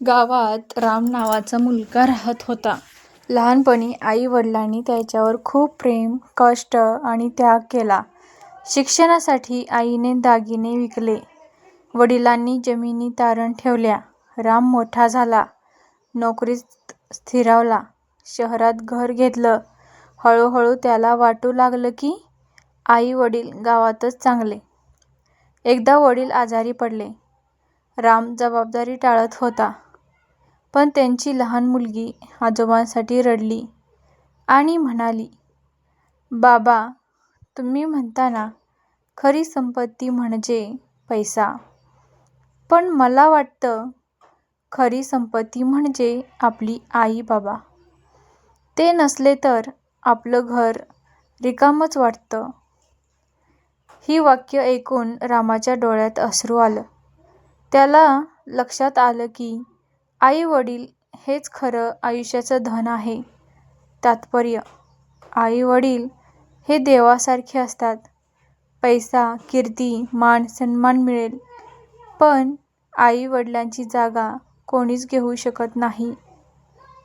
गावात राम नावाचा मुलगा राहत होता. लहानपणी आई वडिलांनी त्याच्यावर खूप प्रेम, कष्ट आणि त्याग केला. शिक्षणासाठी आईने दागिने विकले. वडिलांनी जमिनी तारण ठेवल्या. राम मोठा झाला. नोकरीत स्थिरावला. शहरात घर घेतलं. हळूहळू त्याला वाटू लागलं की आई वडील गावातच चांगले. एकदा वडील आजारी पडले. राम जबाबदारी टाळत होता. पण त्यांची लहान मुलगी आजोबांसाठी रडली आणि म्हणाली, बाबा तुम्ही म्हणता ना खरी संपत्ती म्हणजे पैसा. पण मला वाटतं खरी संपत्ती म्हणजे आपली आई बाबा. ते नसले तर आपलं घर रिकामंच वाटतं. ही वाक्य ऐकून रामाच्या डोळ्यात अश्रू आलं. त्याला लक्षात आलं की आई वडील हेच खरं आयुष्याचं धन आहे. तात्पर्य आई वडील हे देवासारखे असतात. पैसा, कीर्ती, मान सन्मान मिळेल पण आई वडिलांची जागा कोणीच घेऊ शकत नाही.